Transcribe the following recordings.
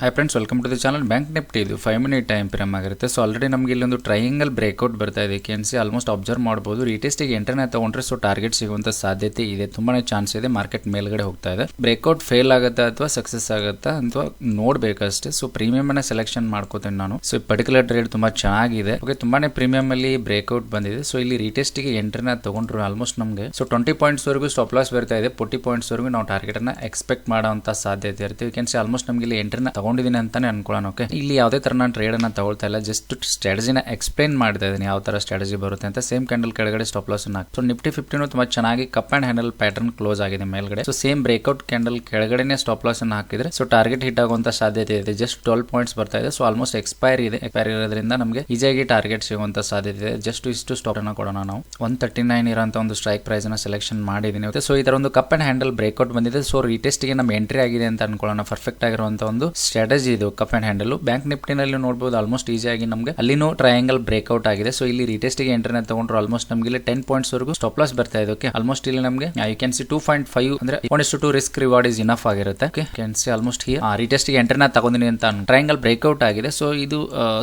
Hi friends welcome to the channel bank nifty ಇದು five minute time frame ಆಗಿರುತ್ತೆ. So already ನಮಗೆ ಇಲ್ಲೊಂದು triangle breakout ಬರ್ತಾ ಇದೆ. K N C almost observe ಮಾಡ್ಬೋದು ರೀಟೆಸ್ಟಿಗೆ ಎಂಟರ್ನೇ ತಗೊಂಡ್ರೆ ಸೊ ಟಾರ್ಗೆಟ್ ಸಿಗುವಂತ ಸಾಧ್ಯತೆ ಇದೆ. ತುಂಬಾನೇ ಚಾನ್ಸ್ ಇದೆ. ಮಾರ್ಕೆಟ್ ಮೇಲ್ಗಡೆ ಹೋಗ್ತಾ ಇದೆ. ಬ್ರೇಕ್ಔಟ್ ಫೇಲ್ ಆಗುತ್ತಾ ಅಥವಾ ಸಕ್ಸಸ್ ಆಗುತ್ತಾ ಅಥವಾ ನೋಡ್ಬೇಕಷ್ಟೇ. ಸೊ ಪ್ರೀಮಿಯಂ ಅನ್ನ ಸೆಲೆಕ್ಷನ್ ಮಾಡ್ಕೋತೇನೆ ನಾನು. ಸೊ ಪರ್ಟಿಕ್ಯುಲರ್ ಟ್ರೇಡ್ ತುಂಬಾ ಚೆನ್ನಾಗಿದೆ. ಓಕೆ ತುಂಬಾನೇ ಪ್ರೀಮಿಯಂ ಅಲ್ಲಿ ಬ್ರೇಕ್ಔಟ್ ಬಂದಿದೆ. ಸೊ ಇಲ್ಲಿ ರೀಟೆಸ್ಟಿಗೆ ಎಂಟರ್ನ ತಗೊಂಡ್ರು ಆಲ್ಮೋಸ್ಟ್ ನಮಗೆ. ಸೊ ಟ್ವೆಂಟಿ ಪಾಯಿಂಟ್ಸ್ ವರೆಗೂ ಸ್ಟಾಪ್ ಲಾಸ್ ಬರ್ತಾ ಇದೆ. ಫೋರ್ಟಿ ಪಾಯಿಂಟ್ಸ್ ವರೆಗೂ ನಾವು ಟಾರ್ಗೆಟ್ ಅನ್ನ ಎಕ್ಸ್ಪೆಕ್ಟ್ ಮಾಡುವಂತ ಸಾಧ್ಯತೆ ಇರುತ್ತೆ. ಸಿ ಆಲ್ಮೋಸ್ಟ್ ನಮಗೆ ಇಲ್ಲಿ ಎಂಟರ್ನ ತಗೊಂಡಿದ್ದೀನಿ ಅಂತಾನೆ ಅನ್ಕೊಳ್ಳೋಣ ಓಕೆ ಇಲ್ಲಿ ಯಾವುದೇ ತರ ನಾನು ಟ್ರೇಡ್ ಅನ್ನ ತಗೊಳ್ತಾ ಇಲ್ಲ ಜಸ್ಟ್ ಸ್ಟ್ರಾಟಜಿನ ಎಕ್ಸ್ಪ್ಲೈನ್ ಮಾಡ್ತಾ ಇದ್ದೀನಿ ಯಾವ ತರ ಸ್ಟ್ರಾಟಜಿ ಬರುತ್ತೆ ಅಂತ. ಸೇಮ್ ಕ್ಯಾಂಡಲ್ ಕೆಳಗಡೆ ಸ್ಟಾಪ್ ಲಾಸ್ ಹಾಕಿ ಸೊ ನಿಫ್ಟಿ ಫಿಫ್ಟಿನೂ ತುಂಬಾ ಚೆನ್ನಾಗಿ cup and handle pattern close ಆಗಿದೆ ಮೇಲ್ಗಡೆ. ಸೊ ಸೇಮ್ ಬ್ರೇಕ್ಔಟ್ ಕ್ಯಾಂಡಲ್ ಕೆಳಗಡೆನೆ ಸ್ಟಾಪ್ ಲಾಸ್ ಅನ್ನು ಹಾಕಿದ್ರೆ ಸೊ ಟಾರ್ಗೆಟ್ ಹಿಟ್ ಆಗುವಂತ ಸಾಧ್ಯತೆ ಇದೆ. ಜಸ್ಟ್ ಟ್ವೆಲ್ ಪಾಯಿಂಟ್ಸ್ ಬರ್ತಾ ಇದೆ. ಸೊ ಆಲ್ಮೋಸ್ಟ್ ಎಕ್ಸ್ಪೈರ್ ಇದೆ. ಎಕ್ಸ್ಪೈರ್ ಇರೋದ್ರಿಂದ ನಮಗೆ ಈಜಿಯಾಗಿ ಟಾರ್ಗೆಟ್ ಸಿಗುವಂತ ಸಾಧ್ಯತೆ ಇದೆ. ಜಸ್ಟ್ ಇಷ್ಟು ಸ್ಟಾಪ್ ಅನ್ನ ಕೊಡೋಣ ನಾವು. ಒನ್ ತರ್ಟಿ ನೈನ್ ಇರೋಂಥ ಒಂದು ಸ್ಟ್ರೈಕ್ ಪ್ರೈಸ್ ಅನ್ನ ಸೆಲೆಕ್ಷನ್ ಮಾಡಿದೀನಿ ಸೊ ಇದರ ಒಂದು ಕಪ್ ಅಂಡ್ ಹ್ಯಾಂಡಲ್ ಬ್ರೇಕ್ಔಟ್ ಬಂದಿದೆ. ಸೊ ರೀಟೆಸ್ಟ್ಗೆ ನಮ್ಮ ಎಂಟ್ರಿ ಆಗಿದೆ ಅಂತ ಅನ್ಕೊಳ್ಳೋಣ. ಪರ್ಫೆಕ್ಟ್ ಆಗಿರುವಂತ ಒಂದು ಸ್ಟ್ರಾಟಜಿ ಇದು ಕಪ್ ಅಂಡ್ ಹ್ಯಾಂಡಲ್ ಬ್ಯಾಂಕ್ ನಿಫ್ಟಿನಲ್ಲಿ ನೋಡಬಹುದು ಆಲ್ಮೋಸ್ಟ್ ಈಸಿಯಾಗಿ ನಮಗೆ ಅಲ್ಲಿನೂ ಟ್ರಯಾಂಗಲ್ ಬ್ರೇಕ್ಔಟ್ ಆಗಿದೆ. ಸೊ ಇಲ್ಲಿ ರೀಟೆಸ್ಟ್ಗೆ ಎಂಟ್ರಿನ ತಗೊಂಡ್ರು ಆಲ್ಮೋಸ್ಟ್ ನಮಗೆ ಇಲ್ಲಿ ಟೆನ್ ಪಾಯಿಂಟ್ಸ್ ವರೆಗೂ ಸ್ಟಾಪ್ ಲಾಸ್ ಬರ್ತಾ ಇದೆ ಓಕೆ ಆಲ್ಮೋಸ್ಟ್ ಇಲ್ಲಿ ನಮಗೆ you can see two point five ಅಂದ್ರೆ one to risk reward is enough ಆಗಿರುತ್ತೆ ಕ್ಯಾನ್ ಸಿ ಆಲ್ಮೋಸ್ಟ್ ರೀಟೆಸ್ಟ್ಗೆ ನಾ ತಗೊಂಡಿನಿ ಅಂತ ಟ್ರಯಾಂಗಲ್ ಬ್ರೇಕ್ಔಟ್ ಆಗಿದೆ. ಸೊ ಇದು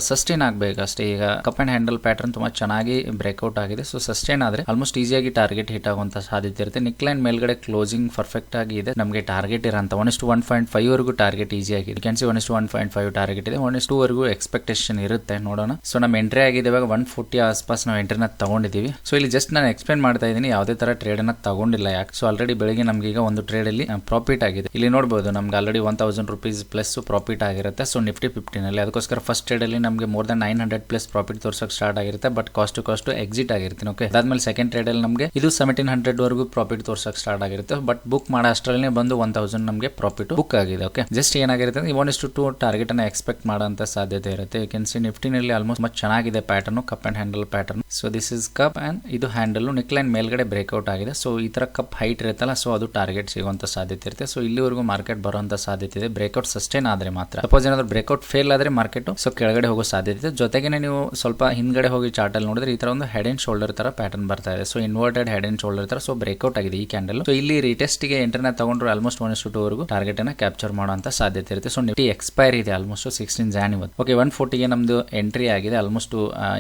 ಸಸ್ಟೈನ್ ಆಗಬೇಕು ಅಷ್ಟೇ. ಈಗ ಕಪ್ ಅಂಡ್ ಹ್ಯಾಂಡಲ್ ಪ್ಯಾಟರ್ನ್ ತುಂಬಾ ಚೆನ್ನಾಗಿ ಬ್ರೇಕ್ಔಟ್ ಆಗಿದೆ. ಸೊ ಸಸ್ಟೈನ್ ಆದ್ರೆ ಆಲ್ಮೋಸ್ಟ್ ಈಸಿಯಾಗಿ ಟಾರ್ಗೆಟ್ ಹಿಟ್ ಆಗುವಂತ ಸಾಧ್ಯತೆ ಇರುತ್ತೆ. ನಿಕ್ಲೈನ್ ಮೇಲ್ಗಡೆ ಕ್ಲೋಸಿಂಗ್ ಪರ್ಫೆಕ್ಟ್ ಆಗಿ ಇದೆ. ನಮಗೆ ಟಾರ್ಗೆಟ್ ಇರೋ ಒನ್ ಇಷ್ಟು ಒನ್ ಪಾಯಿಂಟ್ ಫೈವ್ ವರೆಗೂ ಟಾರ್ಗೆಟ್ ಈಸಿ ಆಗಿದೆ. ಕ್ಯಾನ್ ಸಿ ಒನ್ ಇಷ್ಟು ಒನ್ ಪಾಯಿಂಟ್ ಫೈವ್ ಟಾರ್ಗೆಟ್ ಇದೆ. ಒನ್ ಇಷ್ಟು ವರೆಗೂ ಎಕ್ಸ್ಪೆಕ್ಟೇಷನ್ ಇರುತ್ತೆ ನೋಡೋಣ. ಸೊ ನಮ್ಮ ಎಂಟ್ರಿ ಆಗಿದೆ. ಇವಾಗ ಒನ್ ಫೋರ್ಟಿ ಆಸ್ಪಾಸ್ ನಾವು ಎಂಟ್ರಿನ ತಗೊಂಡಿದ್ದೀವಿ. ಸೊ ಇಲ್ಲಿ ಜಸ್ಟ್ ನಾನು ಎಕ್ಸ್ಪ್ಲೇನ್ ಮಾಡ್ತಾ ಇದ್ದೀನಿ ಯಾವುದೇ ತರ ಟ್ರೇಡ್ ಅನ್ನ ತಗೊಂಡಿಲ್ಲ ಯಾಕೆ. ಸೊ ಆಲ್ರೆಡಿ ಬೆಳಗ್ಗೆ ನಮ್ಗೆ ಈಗ ಒಂದು ಟ್ರೇಡ್ ಅಲ್ಲಿ ಪ್ರಾಫಿಟ್ ಆಗಿದೆ. ಇಲ್ಲಿ ನೋಡಬಹುದು ನಮ್ಗೆ already one thousand rupees plus profit ಆಗಿರುತ್ತೆ. ಸೊ ನಿಫ್ಟಿ ಫಿಫ್ಟಿನಲ್ಲಿ ಅದಕ್ಕೋಸ್ಕರ ಫಸ್ಟ್ ಟ್ರೇಡ್ ಅಲ್ಲಿ ನಮಗೆ more than nine hundred plus profit ತೋರ್ಸಕ್ start ಆಗಿರುತ್ತೆ. But cost to cost exit ಆಗಿರ್ತೀನಿ okay ಅದಾದ್ಮೇಲೆ ಸೆಕೆಂಡ್ ಟ್ರೇಡ್ ಅಲ್ಲಿ ನಮಗೆ ಇದು ಸೆವೆಂಟೀನ್ ಹಂಡ್ರೆಡ್ ವರೆಗೂ ಪ್ರಾಫಿಟ್ ತೋರ್ಸಕ್ ಸ್ಟಾರ್ಟ್ ಆಗಿರುತ್ತೆ. ಬಟ್ ಬುಕ್ ಮಾಡೋ ಅಷ್ಟರಲ್ಲಿ ಬಂದು ಒನ್ ತೌಸಂಡ್ ನಮಗೆ ಪ್ರಾಫಿಟ್ ಬುಕ್ ಆಗಿದೆ ಓಕೆ ಜಸ್ಟ್ ಏನಾಗಿರುತ್ತೆ ಒನ್ ಟು ಟಾರ್ಗೆಟ್ ಅನ್ನ ಎಕ್ಸ್ಪೆಕ್ಟ್ ಮಾಡೋಂತ ಸಾಧ್ಯತೆ ಇರುತ್ತೆ. ಕೆನ್ ಸಿ ನಿಫ್ಟಿನಲ್ಲಿ ಆಲ್ಮೋಸ್ಟ್ ತುಂಬಾ ಚೆನ್ನಾಗಿದೆ pattern cup and handle pattern so this is cup and ಇದು ಹ್ಯಾಂಡಲ್ ನಿಕ್ಲೈನ್ ಮೇಲ್ಗಡೆ ಬ್ರೇಕ್ಔಟ್ ಆಗಿದೆ. ಸೊ ಈ ತರ ಕಪ್ ಹೈಟ್ ಇರುತ್ತಲ್ಲ ಸೊ ಅದು ಟಾರ್ಗೆಟ್ ಸಿಗುವಂತ ಸಾಧ್ಯತೆ ಇರುತ್ತೆ. ಸೊ ಇಲ್ಲಿವರೆಗೂ ಮಾರ್ಕೆಟ್ ಬರುವಂತ ಸಾಧ್ಯತೆ ಇದೆ. ಬ್ರೇಕ್ಔಟ್ ಸಸ್ಟೈನ್ ಆದ್ರೆ ಮಾತ್ರ. ಸಪೋಸ್ ಏನಾದ್ರು ಬ್ರೇಕ್ಔಟ್ ಫೇಲ್ ಆದ್ರೆ ಮಾರ್ಕೆಟ್ ಸೊ ಕೆಳಗಡೆ ಹೋಗೋ ಸಾಧ್ಯತೆ ಇದೆ. ಜೊತೆಗೆ ನೀವು ಸ್ವಲ್ಪ ಹಿಂದ್ಗಡೆ ಹೋಗಿ ಚಾರ್ಟ್ ಅಲ್ಲಿ ನೋಡಿದ್ರೆ ಈ ತರ ಒಂದು ಹೆಡ್ ಅಂಡ್ ಶೋಲ್ಡರ್ ತರ ಪ್ಯಾಟರ್ನ್ ಬರ್ತಾ ಇದೆ. So inverted head and shoulder ತರ ಸೊ ಬ್ರೇಕ್ಔಟ್ ಆಗಿದೆ ಈ ಕ್ಯಾಂಡಲ್ ಸೊ ಇಲ್ಲಿ ರಿಟೆಸ್ಟ್ಗೆ ಎಂಟರ್ನ ತಗೊಂಡ್ರು ಆಲ್ಮೋಸ್ಟ್ ಒನ್ ಟು ವರೆಗೂ ಟಾರ್ಗೆಟ್ ಅನ್ನ ಕ್ಯಾಪ್ಚರ್ ಮಾಡುವಂತ ಸಾಧ್ಯತೆ ಇರುತ್ತೆ. ಸೊ ನಿಫ್ಟಿ ಎಕ್ಸ್ಪೈರ್ ಇದೆ almost sixteen Jan okay one ಫೋರ್ಟಿಗೆ ನಮ್ದು ಎಂಟ್ರಿ ಆಗಿದೆ ಆಲ್ಮೋಸ್ಟ್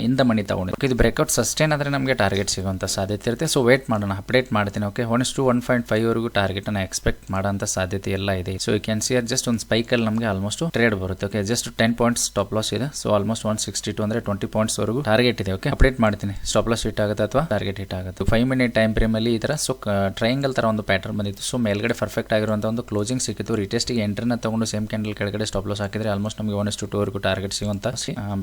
ಇಂದ ಮನಿ ತಗೊಂಡಿದೆ ಇದು ಬ್ರೇಕ್ಔಟ್ ಸಸ್ಟೈನ್ ಆದರೆ ನಮಗೆ ಟಾರ್ಗೆಟ್ ಸಿಗುವಂತ ಸಾಧ್ಯತೆ ಇರುತ್ತೆ. ಸೊ ವೇಟ್ ಮಾಡೋಣ ಅಪ್ಡೇಟ್ ಮಾಡ್ತೀನಿ okay one to one point five ವರೆಗೂ ಟಾರ್ಗೆಟ್ ಅನ್ನ ಎಕ್ಸ್ಪೆಕ್ಟ್ ಮಾಡೋಂತ ಸಾಧ್ಯತೆ ಎಲ್ಲ ಇದೆ. So you can see here just ಒಂದು ಸ್ಪೈಕ್ ಅಲ್ಲಿ ನಮಗೆ ಆಲ್ಮೋಸ್ಟ್ ಟ್ರೇಡ್ ಬರುತ್ತೆ okay just ten points stop loss ಇದೆ. So almost one sixty two ಅಂದ್ರೆ ಟ್ವೆಂಟಿ ಪಾಯಿಂಟ್ಸ್ ವರೆಗೂ ಟಾರ್ಗೆಟ್ ಇದೆ ಓಕೆ ಅಪ್ಡೇಟ್ ಮಾಡ್ತೀನಿ. ಸ್ಟಾಪ್ ಲಾಸ್ ಹಿಟ್ ಆಗುತ್ತೆ ಅಥವಾ ಟಾರ್ಗೆಟ್ ಹಿಟ್ ಆಗುತ್ತೆ? ಫೈವ್ ಮಿನಿಟ್ ಟೈಮ್ ಫ್ರೇಮ್ ಅಲ್ಲಿ ಈ ತರ ಸೊ ಟ್ರಯಾಂಗಲ್ ತರ ಒಂದು ಪ್ಯಾಟರ್ನ್ ಬಂದಿತ್ತು. ಸೊ ಮೇಲ್ಗಡೆ ಪರ್ಫೆಕ್ಟ್ ಆಗಿರುವಂತಹ ಒಂದು ಕ್ಲೋಸಿಂಗ್ ಸಿಕ್ಕಿತ್ತು. ರಿಟೆಸ್ಟಿಗೆ ಎಂಟ್ರನ್ನ ತಗೊಂಡು ಸೇಮ್ ಕ್ಯಾಂಡಲ್ ಕೆಳಗಡೆ ಸ್ಟಾಪ್ ಲಾಸ್ ಹಾಕಿದ್ರೆ ಆಲ್ಮೋಸ್ಟ್ ನಮಗೆ ಒನ್ ಟು ಟೂ ವರೆಗೂ ಟಾರ್ಗೆಟ್ ಸಿಗುವಂತ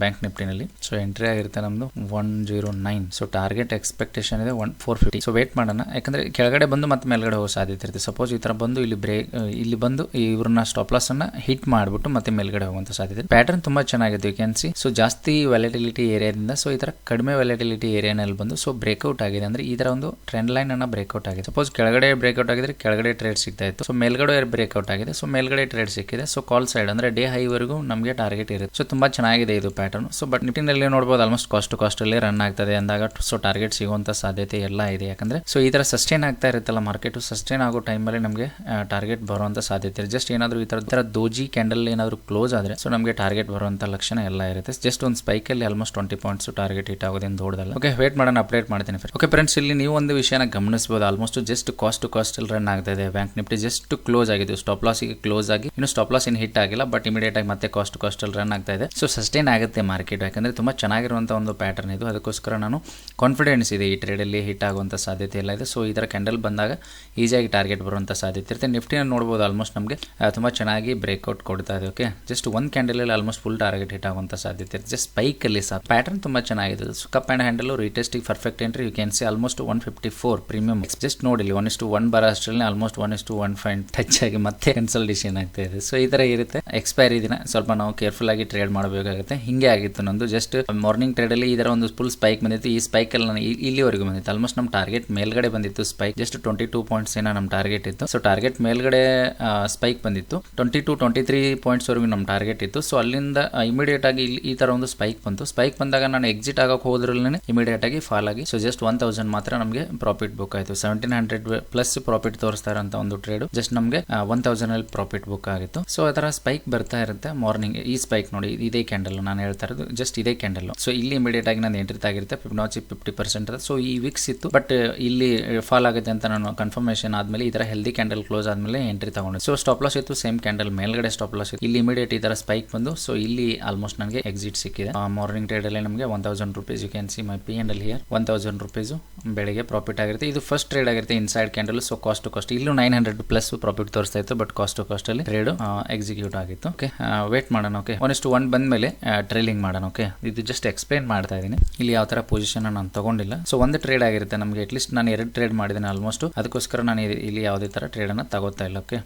ಬ್ಯಾಂಕ್ ನಿಫ್ಟಿನಲ್ಲಿ. ಸೊ ಎಂಟ್ರಿ ಆಗಿರುತ್ತೆ ನಮ್ದು one zero nine so target expectation ಇದೆ one four fifty so wait ಮಾಡೋಣ. ಯಾಕಂದ್ರೆ ಕೆಳಗಡೆ ಬಂದು ಮತ್ತೆ ಮೇಲ್ಗಡೆ ಹೋಗೋ ಸಾಧ್ಯತೆ ಇರುತ್ತೆ. ಸಪೋಸ್ ಈ ತರ ಬಂದು ಇಲ್ಲಿ ಬ್ರೇಕ್ ಇಲ್ಲಿ ಬಂದು ಇವ್ರನ್ನ ಸ್ಟಾಪ್ ಲಾಸ್ ಅನ್ನ ಹಿಟ್ ಮಾಡಿಬಿಟ್ಟು ಮತ್ತೆ ಮೇಲ್ಗಡೆ ಹೋಗುವಂತ ಸಾಧ್ಯತೆ. ಪ್ಯಾಟರ್ನ್ ತುಂಬಾ ಚೆನ್ನಾಗಿದೆ ಯು ಕ್ಯಾನ್ ಸಿ ಸೊ ಜಾಸ್ತಿ ವ್ಯಾಲಿಟಿಲಿಟಿ ಏರಿಯಾದಿಂದ ಸೊ ಈ ತರ ಕಡಿಮೆ ವ್ಯಾಲಿಟಿಲಿಟಿ ಏರಿಯಾನಲ್ಲಿ ಬಂದು ಸೊ ಬ್ರೇಕ್ಔಟ್ ಆಗಿದೆ. ಅಂದ್ರೆ ಈ ತರ ಒಂದು ಟ್ರೆಂಡ್ ಲೈನ್ ಅನ್ನ ಬ್ರೇಕ್ಔಟ್ ಆಗಿದೆ. ಸಪೋಸ್ ಕೆಳಗಡೆ ಬ್ರೇಕ್ಔಟ್ ಆಗಿದ್ರೆ ಕೆಳಗಡೆ ಟ್ರೇಡ್ ಸಿಗ್ತಾ ಇತ್ತು. ಸೊ ಮೇಲ್ಗಡೆ ಬ್ರೇಕ್ಔಟ್ ಆಗಿದೆ. ಸೊ ಮೇಲ್ಗಡೆ ಟ್ರೇಡ್ ಸಿಕ್ಕಿದೆ. ಸೊ ಕಾಲ್ ಸೈಡ್ ಅಂದ್ರೆ ಡೇ ಹೈ ವರೆಗೂ ನಮಗೆ ಟಾರ್ಗೆಟ್ ಇರುತ್ತೆ. ಸೊ ತುಂಬಾ ಚೆನ್ನಾಗಿದೆ ಇದು ಪ್ಯಾಟರ್ನ್ ಸೊ ಬಟ್ ನಿಟ್ಟಿನಲ್ಲಿ ನೋಡಬಹುದು ಆಲ್ಮೋಸ್ಟ್ ಕಾಸ್ಟ್ ಕಾಸ್ಟ್ ಅಲ್ಲಿ ರನ್ ಆಗ್ತದೆ ಅಂದಾಗ ಸೊ ಟಾರ್ಗೆಟ್ ಸಿಗುವಂತ ಸಾಧ್ಯತೆ ಎಲ್ಲ ಇದೆ. ಯಾಕಂದ್ರೆ ಸೊ ಈ ತರ ಸಸ್ಟೈನ್ ಆಗ್ತಾ ಇರುತ್ತಲ್ಲ ಮಾರ್ಕೆಟ್ ಸಸ್ಟೈನ್ ಆಗೋ ಟೈಮ್ ಅಲ್ಲಿ ನಮಗೆ ಟಾರ್ಗೆಟ್ ಬರುವಂತ ಸಾಧ್ಯತೆ ಇದೆ ಜಸ್ಟ್ ಏನಾದರೂ ಈ ತರ ದೋಜಿ ಕ್ಯಾಂಡಲ್ ಏನಾದರೂ ಕ್ಲೋಸ್ ಆದ್ರೆ ಸೊ ನಮಗೆ ಟಾರ್ಗೆಟ್ ಬರುವಂತ ಲಕ್ಷಣ ಎಲ್ಲ ಇರುತ್ತೆ. ಜಸ್ಟ್ ಒಂದು ಸ್ಪೈಕ್ ಅಲ್ಲಿ almost twenty points target hit ಆಗೋದೇನು ದೊಡ್ಡದಲ್ಲ. ಓಕೆ ವೇಟ್ ಮಾಡೋಣ ಅಪ್ಡೇಟ್ ಮಾಡ್ತೀನಿ ಓಕೆ ಫ್ರೆಂಡ್ಸ್ ಇಲ್ಲಿ ನೀವು ಒಂದು ವಿಷಯನ ಗಮನಿಸಬಹುದು ಆಲ್ಮೋಸ್ಟ್ ಜಸ್ಟ್ ಕಾಸ್ಟ್ ಕಾಸ್ಟ್ ಅಲ್ಲಿ ರನ್ ಆಗ್ತಾ ಇದೆ. ಬ್ಯಾಂಕ್ ನಿಫ್ಟಿ ಜಸ್ಟ್ ಕ್ಲೋಸ್ ಆಗಿದೆ. ಸ್ಟಾಪ್ ಲಾಸ್ಗೆ ಕ್ಲೋಸ್ ಆಗಿ, ಇನ್ನು ಸ್ಟಾಪ್ ಲಾಸ್ ಇನ್ ಹಿಟ್ ಆಗಿಲ್ಲ ಬಟ್ ಇಮಿಡಿಯೇಟ್ ಆಗಿ ಮತ್ತೆ ಕಾಸ್ಟ್ ಕಾಸ್ಟ್ ಅಲ್ಲಿ ರನ್ ಆಗ್ತಾ ಇದೆ. ಸೊ ಸಸ್ಟೈನ್ ಆಗುತ್ತೆ ಮಾರ್ಕೆಟ್ ಯಾಕಂದ್ರೆ ತುಂಬಾ ಚೆನ್ನಾಗಿರುವಂತ ಒಂದು ಪ್ಯಾಟರ್ನ್ ಇದು. ಅದಕ್ಕೋಸ್ಕರ ನಾನು ಕಾನ್ಫಿಡೆನ್ಸ್ ಇದೆ ಈ ಟ್ರೇಡ್ ಅಲ್ಲಿ ಹಿಟ್ ಆಗುವಂತ ಸಾಧ್ಯತೆ ಎಲ್ಲ ಇದೆ. ಸೊ ಈ ಕ್ಯಾಂಡಲ್ ಬಂದಾಗ ಈಸಿಯಾಗಿ ಟಾರ್ಗೆಟ್ ಬರುವಂತ ಸಾಧ್ಯತೆ ಇರುತ್ತೆ. ನಿಫ್ಟಿನ ನೋಡಬಹುದು ಆಲ್ಮೋಸ್ಟ್ ನಮಗೆ ತುಂಬಾ ಚೆನ್ನಾಗಿ ಬ್ರೇಕ್ಔಟ್ ಕೊಡ್ತಾ ಇದೆ ಓಕೆ ಜಸ್ಟ್ ಕ್ಯಾಂಡಲ್ ಅಲ್ಲಿ ಆಲ್ಮೋಸ್ಟ್ ಫುಲ್ ಟಾರ್ಗೆಟ್ ಹಿಟ್ ಆಗುವಂತ ಸಾಧ್ಯತೆ ಇರುತ್ತೆ. ಜಸ್ಟ್ ಸ್ಪೈಕ್ ಅಲ್ಲಿ ಸಹ ಪ್ಯಾಟರ್ನ್ ತುಂಬಾ ಚೆನ್ನಾಗಿದೆ. So cup and handle retest perfect entry you can see almost one fifty four premium just ನೋಡಿ ಒನ್ ಇಷ್ಟು ಒನ್ ಬರ ಅಷ್ಟರಲ್ಲಿ ಆಲ್ಮೋಸ್ಟ್ ಒನ್ ಇಷ್ಟು ಒನ್ ಫೈನ್ ಟಚ್ ಆಗಿ ಮತ್ತೆ ಕನ್ಸಲ್ಟೇಷನ್ ಆಗ್ತಾ ಇದೆ. ಸೊ ಈ ತರ ಇರುತ್ತೆ ಎಕ್ಸ್ಪೈರಿ ದಿನ ಸ್ವಲ್ಪ ನಾವು ಕೇರ್ಫುಲ್ ಆಗಿ ಟ್ರೇಡ್ ಮಾಡಬೇಕಾಗುತ್ತೆ. ಹಿಂಗೆ ಆಗಿತ್ತು ನಂದು. ಜಸ್ಟ್ ಮಾರ್ನಿಂಗ್ ಟ್ರೇಡ್ ಅಲ್ಲಿ ಇದರ ತರ ಒಂದು ಫುಲ್ ಸ್ಪೈಕ್ ಬಂದಿತ್ತು. ಈ ಸ್ಪೈಕ್ ಅಲ್ಲಿ ನಾನು ಇಲ್ಲಿವರೆಗೂ ಬಂದಿತ್ತು. ಆಲ್ಮೋಸ್ಟ್ ನಮ್ಮ ಟಾರ್ಗೆಟ್ ಮೇಲ್ಗಡೆ ಬಂದಿತ್ತು spike just twenty two points ಏನೋ ನಮ್ಮ ಟಾರ್ಗೆಟ್ ಇತ್ತು. ಸೊ ಟಾರ್ಗೆಟ್ ಮೇಲ್ಗಡೆ ಸ್ಪೈಕ್ ಬಂದಿತ್ತು. Twenty two twenty three points ವರೆಗೂ ನಮ್ಮ ಟಾರ್ಗೆಟ್ ಇತ್ತು. ಸೊ ಅಲ್ಲಿಂದ ಇಮಿಡಿಯೇಟ್ ಆಗಿ ಇಲ್ಲಿ ಈ ತರ ಒಂದು ಸ್ಪೈಕ್ ಬಂತು. ಸ್ಪೈಕ್ ಬಂದಾಗ ನಾನು ಎಕ್ಸಿಟ್ ಆಗಕ್ಕೆ ಹೋದ್ರಲ್ಲೇ ಇಮಿಡಿಯೇಟ್ ಆಗಿ ಫಾಲ್ ಆಗಿ. ಸೊ ಜಸ್ಟ್ ಒನ್ ತೌಸಂಡ್ ಮಾತ್ರ ನಮಗೆ ಪ್ರಾಫಿಟ್ ಬುಕ್ ಆಯಿತು. ಸೆವೆಂಟೀನ್ ಹಂಡ್ರೆಡ್ ಪ್ಲಸ್ ಪ್ರಾಫಿಟ್ ತೋರಿಸ್ತಾರಂತ ಒಂದು ಟ್ರೇಡ್ ಜಸ್ಟ್ ನಮಗೆ ಒನ್ ತೌಸಂಡ್ ಅಲ್ಲಿ ಪ್ರಾಫಿಟ್ ಬುಕ್ ಆಗಿತ್ತು. ಸೊ ಅದರ ಸ್ಪೈಕ್ ಬರ್ತಾ ಇರುತ್ತೆ ಮಾರ್ನಿಂಗ್ ಈ ಸ್ಪೈಕ್ ನೋಡಿ, ಇದೇ ಕ್ಯಾಂಡಲ್ ನಾನು ಹೇಳ್ತಾ ಇರೋದು ಜಸ್ಟ್ ಇದೇ ಕ್ಯಾಂಡಲ್ ಸೊ ಇಲ್ಲಿ ಇಮಿಡಿಯೇಟ್ ಆಗಿ ನಾನು ಎಂಟ್ರಿ ಆಗಿರುತ್ತೆ ಫಿಬ್ನಾಚಿ ಫಿಫ್ಟಿ ಪರ್ಸೆಂಟ್ ಸೊ ಈ ವಿಕ್ಸ್ ಇತ್ತು ಬಟ್ ಇಲ್ಲಿ ಫಾಲ್ ಆಗುತ್ತೆ ಅಂತ ನಾನು ಕನ್ಫರ್ಮೇಷನ್ ಆದ್ಮೇಲೆ ಈ ತರ ಹೆಲ್ದಿ ಕ್ಯಾಂಡಲ್ ಕ್ಲೋಸ್ ಆದ್ಮೇಲೆ ಎಂಟ್ರಿ ತಗೊಂಡೆ ಸೊ ಸ್ಟಾಪ್ ಲಾಸ್ ಇತ್ತು ಸೇಮ್ ಕ್ಯಾಂಡಲ್ ಮೇಲ್ಗಡೆ ಸ್ಟಾಪ್ ಲಾಸ್ ಇತ್ತು. ಇಲ್ಲಿ ಇಮಿಡಿಯೇಟ್ ಈ ತರ ಸ್ಪೈಕ್ ಬಂದು ಸೊ ಇಲ್ಲಿ ಆಲ್ಮೋಸ್ಟ್ ನನಗೆ ಎಕ್ಸಿಟ್ ಸಿಕ್ಕಿದೆ. ಮಾರ್ನಿಂಗ್ ಟ್ರೇಡ್ ಅಲ್ಲಿ ನಮಗೆ one thousand rupees you can see my P and ಅಲ್ಲಿ ಹಿಯರ್ ಒನ್ ತೌಸಂಡ್ ರುಪೀಸ್ ಬೆಳಿಗ್ಗೆ ಪ್ರಾಫಿಟ್ ಆಗಿರುತ್ತೆ. ಇದು ಫಸ್ಟ್ ಟ್ರೇಡ್ ಆಗಿರುತ್ತೆ inside candle so cost to cost ಇಲ್ಲೂ ನೈನ್ ಹಂಡ್ರೆಡ್ ಪ್ಲಸ್ ಪ್ರಾಫಿಟ್ ತೋರಿಸ್ತಾ ಇತ್ತು ಬಟ್ ಕಾಸ್ಟ್ ಟು ಕಾಸ್ಟ್ ಅಲ್ಲಿ ಟ್ರೇಡ್ ಎಕ್ಸಿಕ್ಯೂಟ್ ಆಗಿತ್ತು. ಓಕೆ ವೇಟ್ ಮಾಡೋಣ ಓಕೆ ಒನ್ ಒನ್ ಬಂದ್ಮೇಲೆ ಟ್ರೇಲಿಂಗ್ ಮಾಡೋಣ ಓಕೆ ಇದು ಜಸ್ಟ್ ಎಕ್ಸ್ಪ್ಲೈನ್ ಮಾಡ್ತಾ ಇದ್ದೀನಿ. ಇಲ್ಲಿ ಯಾವ ತರ ಪೊಸಿಷನ್ ನಾನು ತಗೊಂಡಿಲ್ಲ. ಸೊ ಒಂದು ಟ್ರೇಡ್ ಆಗಿರುತ್ತೆ ನಮಗೆ. ಅಟ್ಲೀಸ್ಟ್ ನಾನು ಎರಡು ಟ್ರೇಡ್ ಮಾಡಿದ್ದೀನಿ ಆಲ್ಮೋಸ್ಟ್ ಅದಕ್ಕೋಸ್ಕರ ನಾನು ಇಲ್ಲಿ- ಯಾವುದೇ ತರ ಟ್ರೇಡ್ ಅನ್ನ ತಗೋತಾ ಇಲ್ಲ ಓಕೆ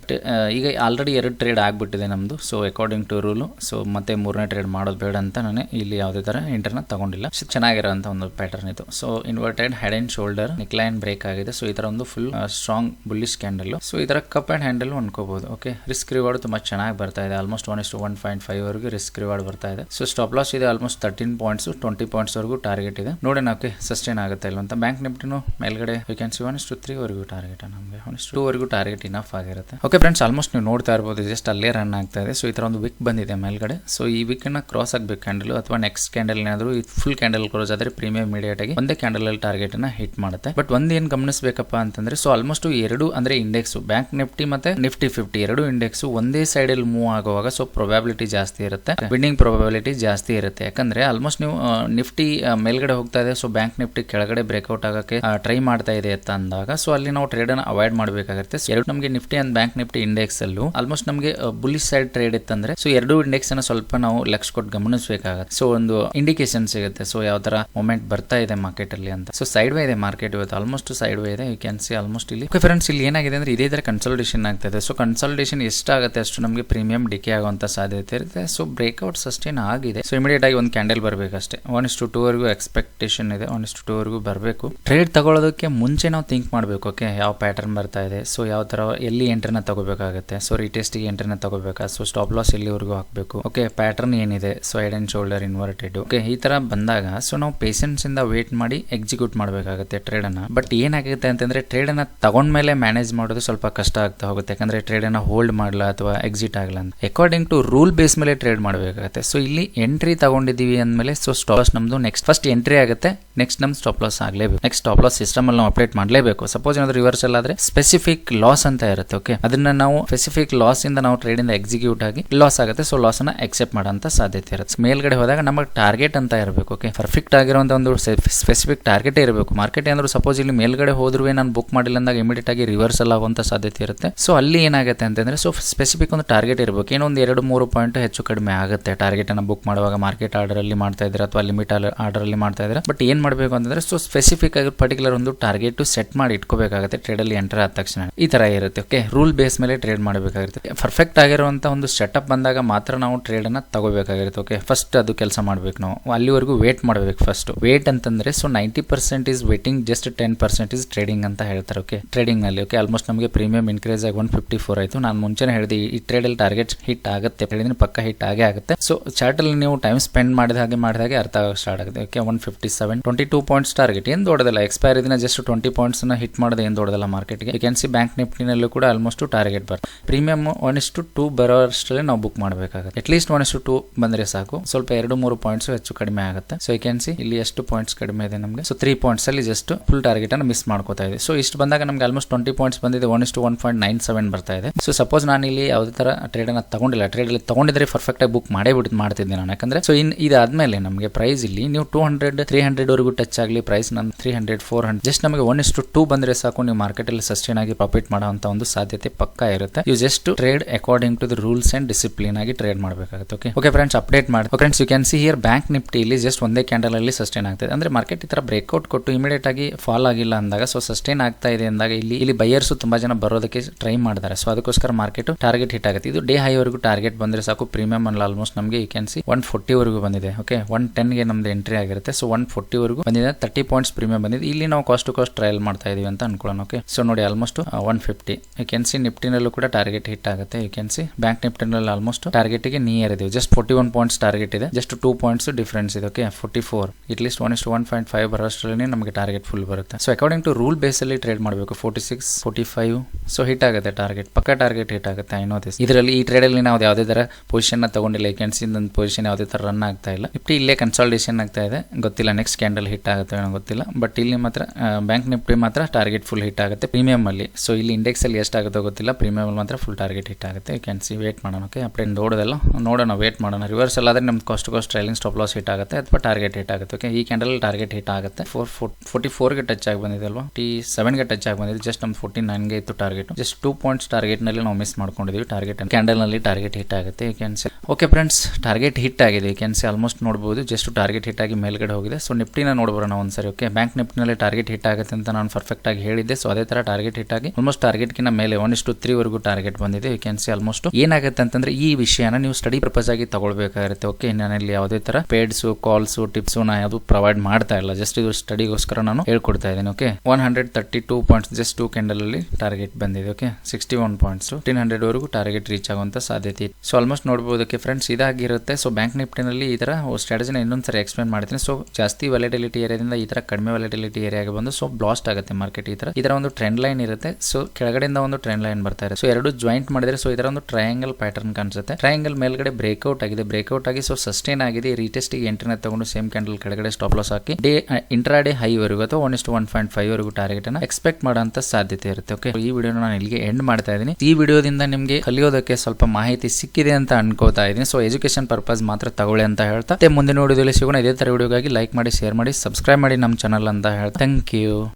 ಈಗ ಆಲ್ರೆಡಿ ಎರಡು ಟ್ರೇಡ್ ಆಗ್ಬಿಟ್ಟಿದೆ ನಮ್ದು. So according to rule so ಮತ್ತೆ ಮೂರನೇ ಟ್ರೇಡ್ ಮಾಡೋದು ಬೇಡ ಅಂತ ನಾನು ಇಲ್ಲಿ ಯಾವುದೇ ತರ ಇಂಟರ್ನ ತಗೊಂಡಿಲ್ಲ. ಚೆನ್ನಾಗಿರೋ ಒಂದು ಪ್ಯಾಟರ್ನ್ ಇದು. So inverted head and shoulder neckline break ಆಗಿದೆ. ಸೊ ಈ ತರ ಒಂದು full strong bullish candle so ಈ ತರ ಕಪ್ ಅಂಡ್ ಹ್ಯಾಂಡಲ್ ಅನ್ಕೋಬಹುದು ಓಕೆ ರಿಸ್ಕ್ ರಿವಾರ್ಡ್ ತುಂಬಾ ಚೆನ್ನಾಗಿ ಬರ್ತಾ ಇದೆ. ಆಲ್ಮೋಸ್ಟ್ ಒನ್ ಇಷ್ಟು ಒನ್ ಪಾಯಿಂಟ್ ಫೈವ್ ವರೆಗೂ ರಿಸ್ಕ್ ರಿವಾರ್ಡ್ ಬರ್ತಾ ಇದೆ. ಸೊ ಸ್ಟಾಪ್ ಲಾಸ್ ಇದೆ. Almost thirteen points twenty points ವರೆಗೂ ಟಾರ್ಗೆಟ್ ಇದೆ. ನೋಡೋಣ ಓಕೆ ಸಸ್ಟೈನ್ ಆಗುತ್ತೆ ಇಲ್ಲ ಅಂತ. ಬ್ಯಾಂಕ್ ನಿಫ್ಟಿನೂ ಮೇಲ್ಗಡೆ ಯು ಕ್ಯಾನ್ ಸಿ ಒನ್ ಇಷ್ಟು ತ್ರೀ ವರೆಗೂ ಟಾರ್ಗೆಟ್ ನಮಗೆ. ಒನ್ ಟೂ ವರೆಗೂ ಟಾರ್ಗೆಟ್ ಇನಫ್ ಆಗಿರುತ್ತೆ. ಓಕೆ ಫ್ರೆಂಡ್ಸ್ ಆಲ್ಮೋಸ್ಟ್ ನೀವು ನೋಡ್ತಾ ಇರ್ಬೋದು ಜಸ್ಟ್ ಅಲ್ಲೇ ರನ್ ಆಗ್ತಾ ಇದೆ. ಸೊ ಈ ತರ ಒಂದು ವಿಕ್ ಬಂದಿದೆ ಮೇಲ್ಗಡೆ. ಸೊ ಈ ವಿಕ್ ಅನ್ನ ಕ್ರಾಸ್ ಆಗಬೇಕು ಕ್ಯಾಂಡಲ್ ಅಥವಾ ನೆಕ್ಸ್ಟ್ ಕ್ಯಾಂಡಲ್ ಏನಾದ್ರು ಫುಲ್ ಕ್ಯಾಂಡಲ್ ಕ್ರೋಸ್ ಆದ್ರೆ ಪ್ರೀಮಿಯಂ ಇಮಿಡಿಯೇಟ್ ಆಗಿ ಒಂದೇ ಕ್ಯಾಂಡಲ್ ಅಲ್ಲಿ ಟಾರ್ಗೆಟ್ನ ಹಿಟ್ ಮಾಡುತ್ತೆ. ಬಟ್ ಒಂದ್ ಏನ್ ಗಮನಿಸಬೇಕಪ್ಪ ಅಂತಂದ್ರೆ ಸೊ ಆಲ್ಮೋಸ್ಟ್ ಎರಡು ಅಂದ್ರೆ ಇಂಡೆಕ್ಸ್ ಬ್ಯಾಂಕ್ ನಿಫ್ಟಿ ಮತ್ತೆ ನಿಫ್ಟಿ ಫಿಫ್ಟಿ ಎರಡು ಇಂಡೆಕ್ಸ್ ಒಂದೇ ಸೈಡ್ ಅಲ್ಲಿ ಮೂವ್ ಆಗುವಾಗ ಸೊ ಪ್ರೊಬ್ಯಾಬಿಲಿಟಿ ಜಾಸ್ತಿ ಇರುತ್ತೆ. ವಿನ್ನಿಂಗ್ ಪ್ರೊಬಬಿಲಿಟಿ ಜಾಸ್ತಿ ಇರುತ್ತೆ. ಯಾಕಂದ್ರೆ ಆಲ್ಮೋಸ್ಟ್ ನೀವು ನಿಫ್ಟಿ ಮೇಲ್ಗಡೆ ಹೋಗ್ತಾ ಇದೆ ಸೊ ಬ್ಯಾಂಕ್ ನಿಫ್ಟಿ ಕೆಳಗಡೆ ಬ್ರೇಕ್ಔಟ್ ಆಗಕ್ಕೆ ಟ್ರೈ ಮಾಡ್ತಾ ಇದೆ ಅಂತ ಅಂದಾಗ ಸೊ ಅಲ್ಲಿ ನಾವು ಟ್ರೇಡ್ ಅನ್ನ ಅವಾಯ್ಡ್ ಮಾಡಬೇಕಾಗುತ್ತೆ. ಎರಡು ನಮಗೆ Nifty and Bank Nifty index ಅಲ್ಲೂ ಆಲ್ಮೋಸ್ಟ್ ನಮಗೆ ಬುಲಿಶ್ ಸೈಡ್ ಟ್ರೇಡ್ ಇತ್ತಂದ್ರೆ ಸೊ ಎರಡು ಇಂಡೆಕ್ಸ್ ಅನ್ನ ಸ್ವಲ್ಪ ನಾವು ಲಕ್ಷ ಕೊಟ್ಟು ಗಮನಿಸಬೇಕಾಗುತ್ತೆ. ಸೊ ಒಂದು ಇಂಡಿಕೇಶನ್ ಸಿಗುತ್ತೆ. ಸೊ ಯಾವ ತರ ಮೂಮೆಂಟ್ ಬರ್ತಾ ಇದೆ ಮಾರ್ಕೆಟ್ ಅಲ್ಲಿ ಅಂತ. ಸೊ ಸೈಡ್ ವೇ ಇದೆ ಮಾರ್ಕೆಟ್ ಇವತ್ತು. ಆಲ್ಮೋಸ್ಟ್ ಸೈಡ್ ವೇ ಇದೆ. ಯು ಕ್ಯಾನ್ ಸಿ ಆಲ್ಮೋಸ್ಟ್ ಇಲ್ಲಿ. ಫ್ರೆಂಡ್ಸ್ ಇಲ್ಲಿ ಏನಾಗಿದೆ ಅಂದ್ರೆ, ಇದೇ ತರ ಕನ್ಸಲ್ಟೇಷನ್ ಆಗ್ತಾ ಇದೆ. ಸೊ ಕನ್ಸಲ್ಟೇಷನ್ ಎಷ್ಟಾಗುತ್ತೆ ಅಷ್ಟು ನಮಗೆ ಪ್ರೀಮಿಯಂ ಡಿಕೆ ಆಗುವಂತ ಸಾಧ್ಯತೆ ಇರುತ್ತೆ. ಸೊ ಬ್ರೇಕ್ಔಟ್ ಸಸ್ಟೇನ್ ಆಗಿದೆ. ಸೊ ಇಮಿಡಿಯೇಟ್ ಆಗಿ ಒಂದು ಕ್ಯಾಂಡಲ್ ಬರಬೇಕಷ್ಟೇ. ಒನ್ ಇಷ್ಟು ಟೂ ವರೆಗೂ ಎಕ್ಸ್ಪೆಕ್ಟೇಷನ್ ಇದೆ. ಒನ್ ಇಷ್ಟು ಟೂ ವರೆಗೂ ಬರಬೇಕು. ಟ್ರೇಡ್ ತಗೊಳ್ಳೋದಕ್ಕೆ ಮುಂಚೆ ನಾವು ಥಿಂಕ್ ಮಾಡಬೇಕು ಓಕೆ ಯಾವ ಪ್ಯಾಟರ್ನ್ ಬರ್ತಾ ಇದೆ? ಸೊ ಯಾವ ತರ ಎಲ್ಲಿ ಎಂಟ್ರಿನ ತಗೋಬೇಕಾಗುತ್ತೆ? ಸೊ ರಿಟೆಸ್ಟಿಗೆ ಎಂಟ್ರಿನ ತಗೋಬೇಕಾ? ಸೊ ಸ್ಟಾಪ್ ಲಾಸ್ ಎಲ್ಲಿವರೆಗೂ ಹಾಕಬೇಕು? ಓಕೆ ಪ್ಯಾಟರ್ನ್ ಏನಿದೆ? So head and shoulder inverted okay ಈ ತರ ಬಂದಾಗ ಸೊ ನಾವು ಪೇಷನ್ಸ್ ಇಂದ ವೇಟ್ ಮಾಡಿ ಎಕ್ಸಿಕ್ಯೂಟ್ ಮಾಡಬೇಕಾಗುತ್ತೆ ಟ್ರೇಡ್ ಅನ್ನ. ಬಟ್ ಏನಾಗುತ್ತೆ ಅಂತಂದ್ರೆ ಟ್ರೇಡ್ ಅನ್ನ ತಗೊಂಡ್ಮೇಲೆ ಮ್ಯಾನೇಜ್ ಮಾಡೋದು ಸ್ವಲ್ಪ ಕಷ್ಟ ಆಗ್ತಾ ಹೋಗುತ್ತೆ. ಯಾಕಂದ್ರೆ ಟ್ರೇಡ್ ಅನ್ನ ಹೋಲ್ಡ್ ಮಾಡಲ್ಲ ಅಥವಾ ಎಕ್ಸಿಟ್ ಆಗಲ್ಲ ಅಂತ. ಅಕಾರ್ಡಿಂಗ್ ಟು ರೂಲ್ ಬೇಸ್ ಮೇಲೆ ಟ್ರೇಡ್ ಮಾಡಬೇಕಾಗುತ್ತೆ. ಸೊ ಇಲ್ಲಿ ಎಂಟ್ರಿ ತಗೊಂಡಿದೀವಿ ಅಂದಮೇಲೆ ಸೊ ಸ್ಟಾಪ್ ಲಾಸ್ ನಮ್ದು ನೆಕ್ಸ್ಟ್ ಫಸ್ಟ್ ಎಂಟ್ರಿ ಆಗುತ್ತೆ ನೆಕ್ಸ್ಟ್ ನಮ್ ಸ್ಟಾಪ್ ಲಾಸ್ ಆಗಲೇಬೇಕು. ನೆಕ್ಸ್ಟ್ ಸ್ಟಾಪ್ ಲಾಸ್ ಸಿಸ್ಟಮ್ ಅಲ್ಲಿ ನಾವು ಅಪ್ಡೇಟ್ ಮಾಡಲೇಬೇಕು. ಸಪೋಸ್ ಏನಾದ್ರು ರಿವರ್ಸಲ್ ಆದ್ರೆ ಸ್ಪೆಸಿಫಿಕ್ ಲಾಸ್ ಅಂತ ಇರುತ್ತೆ ಓಕೆ ಅದನ್ನ ನಾವು ಸ್ಪೆಸಿಫಿಕ್ ಲಾಸ್ ಇಂದ ನಾವು ಟ್ರೇಡ್ ಇಂದ ಎಕ್ಸಿಕ್ಯೂಟ್ ಆಗಿ ಲಾಸ್ ಆಗುತ್ತೆ. ಸೊ ಲಾಸ್ ಅನ್ನ ಎಕ್ಸೆಪ್ಟ್ ಮಾಡೋಂತ ಸಾಧ್ಯತೆ ಇರುತ್ತೆ. ಮೇಲ್ಗಡೆ ಹೋದಾಗ ನಮಗೆ ಟಾರ್ಗೆಟ್ ಅಂತ ಇರಬೇಕು ಓಕೆ ಪರ್ಫೆಕ್ಟ್ ಆಗಿರುವಂತ ಒಂದು ಸ್ಪೆಸಿಫಿಕ್ ಟಾರ್ಗೆಟ್ ಇರಬೇಕು. ಮಾರ್ಕೆಟ್ ಏನಾದ್ರು ಸಪೋಸ್ ಇಲ್ಲಿ ಮೇಲ್ಗಡೆ ಹೋದ್ರು ನಾನು ಬುಕ್ ಮಾಡಿಲ್ಲ ಅಂದಾಗ ಇಮಿಡಿಯೇಟ್ ಆಗಿ ರಿವರ್ಸಲ್ ಆಗುವಂತ ಸಾಧ್ಯತೆ ಇರುತ್ತೆ. ಸೊ ಅಲ್ಲಿ ಏನಾಗುತ್ತೆ ಅಂತಂದ್ರೆ ಸೊ ಸ್ಪೆಸಿಫಿಕ್ ಒಂದು ಟಾರ್ಗೆಟ್ ಇರಬೇಕು. ಏನೋ ಒಂದು ಎರಡು, ಮೂರು ಪಾಯಿಂಟ್ ಹೆಚ್ಚು ಕಡಿಮೆ ಆಗುತ್ತೆ. ಟಾರ್ಗೆಟ್ ಅನ್ನು ಬುಕ್ ಮಾಡುವಾಗ ಮಾರ್ಕೆಟ್ ಆರ್ಡರ್ ಅಲ್ಲಿ ಮಾಡ್ತಾ ಇದ್ರೆ ಅಥವಾ ಲಿಮಿಟ್ ಆರ್ಡರ್ ಅಲ್ಲಿ ಮಾಡ್ತಾ ಇದ್ರೆ. ಬಟ್ ಏನು ಮಾಡಬೇಕು ಅಂತಂದ್ರೆ ಸೊ ಸ್ಪೆಸಿಫಿಕ್ ಆಗಿ ಪರ್ಟಿಕ್ಯುಲರ್ ಒಂದು ಟಾರ್ಗೆಟ್ ಸೆಟ್ ಮಾಡಿ ಇಟ್ಕೋಬೇಕಾಗುತ್ತೆ. ಟ್ರೇಡ್ ಅಲ್ಲಿ ಎಂಟರ್ ಆದ ತಕ್ಷಣ. ಈ ತರ ಇರುತ್ತೆ ಓಕೆ ರೂಲ್ ಬೇಸ್ ಮೇಲೆ ಟ್ರೇಡ್ ಮಾಡಬೇಕಾಗಿರುತ್ತೆ. ಪರ್ಫೆಕ್ಟ್ ಆಗಿರುವಂಥ ಒಂದು ಸೆಟಪ್ ಬಂದಾಗ ಮಾತ್ರ ನಾವು ಟ್ರೇಡ್ ಅನ್ನ ತಗೋಬೇಕಾಗಿರುತ್ತೆ ಓಕೆ ಫಸ್ಟ್ ಅದು ಕೆಲಸ ಮಾಡ್ಬೇಕು ನಾವು. ಅಲ್ಲಿವರೆಗೂ ವೇಟ್ ಮಾಡಬೇಕು ಫಸ್ಟ್ ವೇಟ್ ಅಂತಂದ್ರೆ so ninety percent is waiting just ten percent is trading ಅಂತ ಹೇಳ್ತಾರೆ ಓಕೆ ಟ್ರೇಡಿಂಗ್ನಲ್ಲಿ ಓಕೆ ಆಲ್ಮೋಸ್ಟ್ ನಮಗೆ ಪ್ರೀಮಿಯಂ ಇನ್ಕ್ರೀಸ್ ಆಗಿ ಒನ್ ಫಿಫ್ಟಿ ಫೋರ್ ಆಯ್ತು. ನಾನು ಮುಂಚೆನೇ ಹೇಳಿದೆ, ಈ ಟ್ರೇಡ್ ಅಲ್ಲಿ ಟಾರ್ಗೆಟ್ ಹಿಟ್ ಆಗುತ್ತೆ ಹೇಳಿದ್ರೆ ಪಕ್ಕ ಹಿಟ್ ಆಗೇ ಆಗುತ್ತೆ. ಸೊ ಚಾರ್ಟ್ ಅಲ್ಲಿ ನೀವು ಟೈಮ್ ಸ್ಪೆಂಡ್ ಮಾಡಿದ ಹಾಗೆ ಮಾಡಿದ ಹಾಗೆ ಅರ್ಥ ಆಗೋ ಸ್ಟಾರ್ಟ್ ಆಗುತ್ತೆ. Okay one fifty seven twenty two points target ಏನು ದೊಡ್ಡದಲ್ಲ ಎಕ್ಸ್ಪೈರ್ ದಿನ ಜಸ್ಟ್ ಟ್ವೆಂಟಿ ಪಾಯಿಂಟ್ಸ್ ಹಿಟ್ ಮಾಡೋದು ಏನು ದೊಡ್ಡದಲ್ಲ ಮಾರ್ಕೆಟ್ಗೆ ಯು ಕ್ಯಾನ್ ಸಿ ಬ್ಯಾಂಕ್ ನಿಫ್ಟಿನಲ್ಲೂ ಕೂಡ ಆಲ್ಮೋಸ್ಟ್ ಟಾರ್ಗೆಟ್ ಬರ್. ಪ್ರೀಮಿಯಂ ಒನ್ ಇಷ್ಟು ಟೂ ಬರೋ ಅಷ್ಟರಲ್ಲಿ ನಾವು ಬುಕ್ ಮಾಡಬೇಕಾಗುತ್ತೆ. ಅಟ್ ಲೀಸ್ಟ್ ಒನ್ ಇಷ್ಟು ಟೂ ಬಂದ್ರೆ ಸಾಕು. ಸ್ವಲ್ಪ ಎರಡು, ಮೂರು ಪಾಯಿಂಟ್ಸ್ ಹೆಚ್ಚು ಕಡಿಮೆ ಆಗುತ್ತೆ. ಸೊ ಯು ಕ್ಯಾನ್ ಸಿ ಇಲ್ಲಿ ಎಷ್ಟು ಪಾಯಿಂಟ್ಸ್ ಕಡಿಮೆ ಇದೆ ನಮಗೆ. ಸೊ ತ್ರೀ ಪಾಯಿಂಟ್ಸ್ ಅಲ್ಲಿ ಜಸ್ಟ್ ಫುಲ್ ಟಾರ್ಗೆಟ್ ಅನ್ನು ಮಿಸ್ ಮಾಡ್ಕೋತಾ ಇದೆ ಸೊ ಇಷ್ಟು ಬಂದಾಗ ನಮಗೆ ಆಲ್ಮೋಸ್ಟ್ ಟ್ವೆಂಟಿ ಪಾಯಿಂಟ್ಸ್ ಬಂದಿದೆ. ಒನ್ ಇಷ್ಟು ಒನ್ ಪಾಯಿಂಟ್ ನೈನ್ ಸೆವೆನ್ ಬರ್ತಾ ಇದೆ. ಸೊ ಸಪೋಸ್ ನಾನು ಇಲ್ಲಿ ಯಾವುದೇ ತರ ಟ್ರೇಡ್ ಅನ್ನ ತಗೊಂಡಿಲ್ಲ. ಟ್ರೇಡ್ ಅಲ್ಲಿ ತಗೊಂಡಿದ್ರೆ ಪರ್ಫೆಕ್ಟ್ ಆಗಿ ಬುಕ್ ಮಾಡೇ ಬಿಟ್ಟು ಮಾಡ್ತಿದ್ದೆ ನಾನು. ಯಾಕಂದ್ರೆ ಸೊ ಇನ್ ಇದಾದಮೇಲೆ ನಮಗೆ ಪ್ರೈಸ್ ಇಲ್ಲಿ, ನೀವು ಟೂ ಹಂಡ್ರೆಡ್ ತ್ರೀ ಹಂಡ್ರೆಡ್ ವರೆಗೂ ಟಚ್ ಆಗಲಿ ಪ್ರೈಸ್ ನನ್ನ three hundred four hundred just ನಮಗೆ ಒನ್ ಇಷ್ಟು ಟೂ ಬಂದ್ರೆ ಸಾಕು, ನೀವು ಮಾರ್ಕೆಟ್ ಅಲ್ಲಿ ಸಸ್ಟೈನ್ ಆಗಿ ಪ್ರಾಫಿಟ್ ಮಾಡುವಂತ ಒಂದು ಸಾಧ್ಯತೆ ಪಕ್ಕಾ ಇರುತ್ತೆ. You just trade according to the rules and discipline ಆಗಿ ಟ್ರೇಡ್ ಮಾಡಬೇಕಾಗುತ್ತೆ ಓಕೆ ಓಕೆ ಫ್ರೆಂಡ್ಸ್ ಅಪ್ಡೇಟ್ ಮಾಡಿ. Friends you can see here bank Nifty ಇಲ್ಲಿ ಜಸ್ಟ್ ಒಂದೇ ಕ್ಯಾಂಡಲ್ ಅಲ್ಲಿ ಸಸ್ಟೈನ್ ಆಗ್ತದೆ. ಅಂದ್ರೆ ಮಾರ್ಕೆಟ್ ಈ ತರ ಬ್ರೇಕ್ಔಟ್ ಕೊಟ್ಟು ಇಮಿಡಿಯೇಟ್ ಆಗಿ ಫಾಲ್ ಆಗಿಲ್ಲ ಅಂದಾಗ ಸೊ ಸಸ್ಟೈನ್ ಆಗ್ತಾ ಇದೆ ಅಂದಾಗ ಇಲ್ಲಿ ಇಲ್ಲಿ ಬೈಯರ್ಸ್ ತುಂಬಾ ಜನ ಬರೋದಕ್ಕೆ ಟ್ರೈ ಮಾಡಿದ್ದಾರೆ ಸೊ ಅದಕ್ಕೋಸ್ಕರ ಮಾರ್ಕೆಟ್ ಟಾರ್ಗೆಟ್ ಹಿಟ್ ಆಗುತ್ತೆ. ಇದು ಡೇ ಹೈ ವರೆಗೂ ಟಾರ್ಗೆಟ್ ಬಂದ್ರೆ ಸಾಕು, ಪ್ರೀಮಿಯಂ ಅಲ್ಲಿ ಆಲ್ಮೋಸ್ಟ್ ನಮಗೆ ಈ ಕ್ಯಾನ್ ಸಿ ಒನ್ ಫೋರ್ಟಿವರೆಗೂ ಬಂದಿದೆ ಓಕೆ ಒನ್ ಟೆನ್ಗೆ ನಮ್ದು ಎಂಟ್ರಿ ಆಗಿರುತ್ತೆ ಸೊ ಒನ್ ಫೋರ್ಟಿವರೆಗೂ ಬಂದಿದೆ ತರ್ಟಿ ಪಾಯಿಂಟ್ಸ್ ಪ್ರೀಮಿಯಂ ಬಂದಿದೆ. ಇಲ್ಲಿ ನಾವು ಕಾಸ್ಟ್ ಟು ಕಾಸ್ಟ್ ಟ್ರಯಲ್ ಮಾಡ್ತಾ ಇದೀವಿ ಅಂತ ಅನ್ಕೊಳ್ಳೋಣ ಓಕೆ ಸೊ ನೋಡಿ almost one fifty you can see ನಿಫ್ಟಿನಲ್ಲೂ ಕೂಡ ಟಾರ್ಗೆಟ್ ಹಿಟ್ ಆಗುತ್ತೆ ಯು ಕ್ಯಾನ್ ಸಿ ಬ್ಯಾಂಕ್ ನಿಫ್ಟಿನಲ್ಲಿ ಆಲ್ಮೋಸ್ಟ್ ಟಾರ್ಗೆಟ್ಗೆ ನಿಯರ್ ಇದೀವಿ. Just forty one points target ಇದೆ ಜಸ್ಟ್ ಟೂ ಪಾಯಿಂಟ್ಸ್ ಡಿಫರೆನ್ಸ್ ಇದೆ okay forty four at least one ಇಷ್ಟು one point five ಬರೋಷ್ಟರಲ್ಲಿ ನಮಗೆ ಟಾರ್ಗೆಟ್ ಫುಲ್ ಬರುತ್ತೆ. So according to rule base ಅಲ್ಲಿ ಟ್ರೇಡ್ ಮಾಡಬೇಕು forty six forty five so hit ಆಗುತ್ತೆ target ಪಕ್ಕ ಟಾರ್ಗೆಟ್ ಹಿಟ್ ಆಗುತ್ತೆ ಐ ನೋ ದಿಸ್ ಇದರಲ್ಲಿ ಈ ಟ್ರೇಡಲ್ಲಿ ನಾವು ಯಾವುದೇ ಥರ ಪೊಸಿಷನ್ನ ತಗೊಂಡಿಲ್ಲ ಏಕೆನ್ಸಿ ನನ್ನ ಪೊಸಿಷನ್ ಯಾವುದೇ ಥರ ರನ್ ಆಗ್ತಾ ಇಲ್ಲ. ನಿಫ್ಟಿ ಇಲ್ಲೇ ಕನ್ಸಾಲ್ಟೇಷನ್ ಆಗ್ತಾ ಇದೆ. ಗೊತ್ತಿಲ್ಲ ನೆಕ್ಸ್ಟ್ ಕ್ಯಾಂಡಲ್ ಹಿಟ್ ಆಗುತ್ತೆ ಏನೋ ಗೊತ್ತಿಲ್ಲ. ಬಟ್ ಇಲ್ಲಿ ಮಾತ್ರ ಬ್ಯಾಂಕ್ ನಿಫ್ಟಿ ಮಾತ್ರ ಟಾರ್ಗೆಟ್ ಫುಲ್ ಹಿಟ್ ಆಗುತ್ತೆ ಪ್ರೀಮಿಯಂ ಅಲ್ಲಿ. ಸೊ ಇಲ್ಲಿ ಇಂಡೆಕ್ಸ್ ಅಲ್ಲಿ ಎಷ್ಟಾಗುತ್ತೋ ಗೊತ್ತಿಲ್ಲ. ಪ್ರೀಮಿಯಂ ಮಾತ್ರ ಫುಲ್ ಟಾರ್ಗೆಟ್ ಹಿಟ್ ಆಗುತ್ತೆ. ಕ್ಯಾನ್ಸಿ ವೇಟ್ ಮಾಡೋಣ ಓಕೆ ಅಪ್ಡೇಟ್ ನೋಡೋದಲ್ಲ ನೋಡೋಣ ವೇಟ್ ಮಾಡೋಣ. ರಿವರ್ಸ್ ಆದರೆ ನಮ್ಮ cost cost trailing stop loss hit ಆಗುತ್ತೆ. ಅಥವಾ ಟಾರ್ಗೆಟ್ ಹಿಟ್ ಆಗುತ್ತೆ ಓಕೆ ಈ ಕ್ಯಾಂಡಲ್ ಟಾರ್ಗೆಟ್ ಹಿಟ್ ಆಗುತ್ತೆ. ಫೋರ್ ಫೋರ್ಟಿ ಫೋರ್ಗೆ ಟಚ್ ಆಗಿ ಬಂದಿದೆ ಅಲ್ವಾ? ಟಿ ಸೆವೆನ್ಗೆ ಟಚ್ ಆಗಿ ಬಂದಿದೆ. ಜಸ್ಟ್ ನಮ್ಮ ಫೋರ್ಟಿ ನೈನ್ಗೆ ಇತ್ತು ಟಾರ್ಗೆಟ್ ಜಸ್ಟ್ ಟೂ ಪಾಯಿಂಟ್ಸ್ ಟಾರ್ಗೆಟ್ನಲ್ಲಿ ನಾವು ಮಿಸ್ ಮಾಡ್ಕೊಂಡಿದ್ದೀವಿ ಟಾರ್ಗೆಟ್ ಕ್ಯಾಂಡಲ್ನಲ್ಲಿ ಟಾರ್ಗೆಟ್ ಹಿಟ್ ಆಗುತ್ತೆ. You can see okay friends target hit ಆಗಿದೆ. ಯು ಕ್ಯಾನ್ ಸಿ ಆಲ್ಮೋಸ್ಟ್ ನೋಡ್ಬೋದು. ಜಸ್ಟ್ ಟಾರ್ಗೆಟ್ ಹಿಟ್ ಆಗಿ ಮೇಲ್ಗಡೆ ಹೋಗಿದೆ. ಸೊ ನಿಫ್ಟಿನ ನೋಡ್ಬರೋಣ ಒಂದ್ಸರಿ ಓಕೆ ಬ್ಯಾಂಕ್ ನಿಫ್ಟಿನಲ್ಲಿ ಟಾರ್ಗೆಟ್ ಹಿಟ್ ಆಗುತ್ತೆ ಅಂತ ನಾನು ಪರ್ಫೆಕ್ಟ್ ಆಗಿ ಹೇಳಿದ್ದೆ. ಸೊ ಅದೇ ತರ ಟಾರ್ಗೆಟ್ ಹಿಟ್ ಆಗಿ ಆಲ್ಮೋಸ್ಟ್ ಟಾರ್ಗೆಟ್ ಟಾರ್ಗೆಟ್ಗಿನ ಮೇಲೆ ಒನ್ ಇಷ್ಟು ತ್ರೀ ವರೆಗೂ ಟಾರ್ಗೆಟ್ ಬಂದಿದೆ. ಯು ಕ್ಯಾನ್ ಸಿ ಆಲ್ಮೋಸ್ಟ್ ಏನಾಗುತ್ತೆ ಅಂತಂದ್ರೆ ಈ ವಿಷಯನ ನೀವು ಸ್ಟಡಿ ಪರ್ಪಸ್ ಆಗಿ ತಗೊಳ್ಬೇಕಾಗಿರುತ್ತೆ ಓಕೆ ಇಲ್ಲಿ ಯಾವುದೇ ತರ ಪೇಡ್ಸ್ ಕಾಲ್ಸ್ ಟಿಪ್ಸು ನಾ ಯಾವುದು ಪ್ರೊವೈಡ್ ಮಾಡ್ತಾ ಇಲ್ಲ. ಜಸ್ಟ್ ಇದು ಸ್ಟಡಿಗೋಸ್ಕರ ನಾನು ಹೇಳ್ಕೊಡ್ತಾ ಇದ್ದೀನಿ okay one hundred thirty two points just two candle ಅಲ್ಲಿ ಟಾರ್ಗೆಟ್ ಬಂದಿದೆ okay sixty one points fifteen hundred ವರೆಗೂ ಟಾರ್ಗೆಟ್ ರೀಚ್ ಆಗುವಂತ ಸಾಧ್ಯತೆ ಸೊ ಆಲ್ಮೋಸ್ಟ್ ನೋಡ್ಬೋದಕ್ಕೆ ಫ್ರೆಂಡ್ಸ್ ಇದಾಗಿರುತ್ತೆ. ಸೊ ಬ್ಯಾಂಕ್ ನಿಫ್ಟಿನಲ್ಲಿ ಈ ಥರ ಸ್ಟ್ರಾಟಜಿನ ಇನ್ನೊಂದು ಸರಿ ಎಕ್ಸ್ಪ್ಲೇನ್ ಮಾಡ್ತೀನಿ. ಸೊ ಜಾಸ್ತಿ ವ್ಯಾಲಿಡಿಲಿಟಿ ಏರಿಯಾದಿಂದ ಈ ಥರ ಕಡಿಮೆ ವ್ಯಾಲಿಡಿಲಿಟಿ ಏರಿಯಾಗೆ ಬಂದು ಸೊ ಬ್ಲಾಸ್ಟ್ ಆಗುತ್ತೆ ಮಾರ್ಕೆಟ್ ಈ ಥರ ಇದರ ಒಂದು ಟ್ರೆಂಡ್ ಲೈನ್ ಇರುತ್ತೆ. ಸೊ ಕೆಳಗಡೆಯಿಂದ ಒಂದು ಟ್ರೆಂಡ್ ಲೈನ್ ಬರ್ತಾ ಇದೆ ಸೊ ಎರಡು ಜಾಯಿಂಟ್ ಮಾಡಿದ್ರೆ ಸೊ ಇದರ ಒಂದು ಟ್ರಯಾಂಗಲ್ ಪ್ಯಾಟರ್ನ್ ಕಾಣಿಸುತ್ತೆ. ಟ್ರಯಾಂಗಲ್ ಮೇಲ್ಗಡೆ ಬ್ರೇಕ್ಔಟ್ ಆಗಿದೆ. ಬ್ರೇಕ್ಔಟ್ ಆಗಿ ಸೊ ಸಸ್ಟೈನ್ ಆಗಿದೆ. ರೀಟೆಸ್ಟಿಗೆ ಎಂಟ್ರಿನ ತಗೊಂಡು ಸೇಮ್ ಕ್ಯಾಂಡಲ್ ಕೆಳಗಡೆ ಸ್ಟಾಪ್ ಲಾಸ್ ಹಾಕಿ ಡೇ ಇಂಟ್ರಾ ಡೇ ವರೆಗೂ ಅಥವಾ ಒನ್ ಇಷ್ಟು ಒನ್ ಪಾಯಿಂಟ್ ಫೈವ್ ವರೆಗೂ ಟಾರ್ಗೆಟ್ ಅನ್ನ ಎಕ್ಸ್ಪೆಕ್ಟ್ ಮಾಡುವಂತ ಸಾಧ್ಯತೆ ಇರುತ್ತೆ ಓಕೆ ಈ ವಿಡಿಯೋ ನಾನು ಇಲ್ಲಿಗೆ ಎಂಡ್ ಮಾಡ್ತಾ ಇದ್ದೀನಿ. ಈ ವಿಡಿಯೋದಿಂದ ನಿಮಗೆ ಕಲಿಯೋದಕ್ಕೆ ಸ್ವಲ್ಪ ಮಾಹಿತಿ ಸಿಕ್ಕಿದೆ ಅಂತ ಅನ್ಕೋತಾ ಇದ್ದೀನಿ. ಸೊ ಎಜುಕೇಶನ್ ಪರ್ಪಸ್ ಮಾತ್ರ ತಗೊಳ್ಳಿ ಅಂತ ಹೇಳ್ತಾ. ಮುಂದಿನ ವಿಡಿಯೋದಲ್ಲಿ ಸಿಗೋಣ. ಇದೇ ತರ ವಿಡಿಯೋಗಾಗಿ ಲೈಕ್ ಮಾಡಿ ಶೇರ್ ಮಾಡಿ ಸಬ್ಸ್ಕ್ರೈಬ್ ಮಾಡಿ ನಮ್ಮ ಚಾನಲ್ ಅಂತ ಹೇಳ್ತಾ. Thank you